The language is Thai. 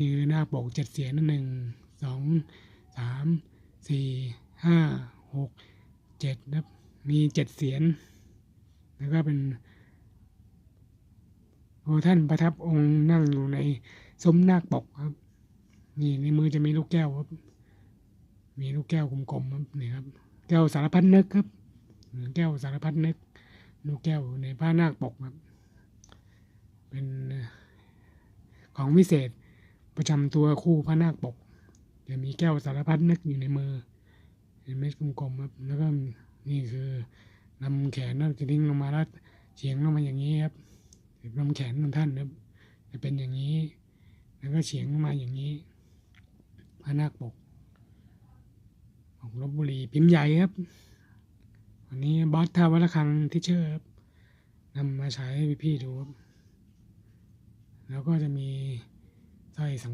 คือนาคปกเจ็ดเสียงนั่นหนึ่งสองสามสี่ห้าหกเจ็ดนะครับมีเจ็ดเสียนแล้วก็เป็นโอท่านประทับองค์นั่งอยู่ในซุ้มนาคปกครับ นี่ในมือจะมีลูกแก้วครับ มีลูกแก้วกลมๆครับนี่ครับ แก้วสารพัดนึกครับหรือแก้วสารพัดนึกลูกแก้วในผ้านาคปกครับ เป็นของวิเศษ ประจำตัวคู่พระนาคปกจะมีแก้วสารพัดนึกอยู่ในมือเป็นเม็ดกลมๆครับแล้วก็นี่คือนำแขนนั่นจะทิ้งลงมาแล้วเฉียงลงมาอย่างนี้ครับนำแขนของท่านครับจะเป็นอย่างนี้ แล้วก็เฉียงลงมาอย่างนี้พระนาคปก ของลบบุรีพิมพ์ใหญ่ครับ วันนี้บอสท่าวัดระฆังที่เชื่อครับนำมาใช้ให้พี่ๆดูครับแล้วก็จะมี สร้อยสัง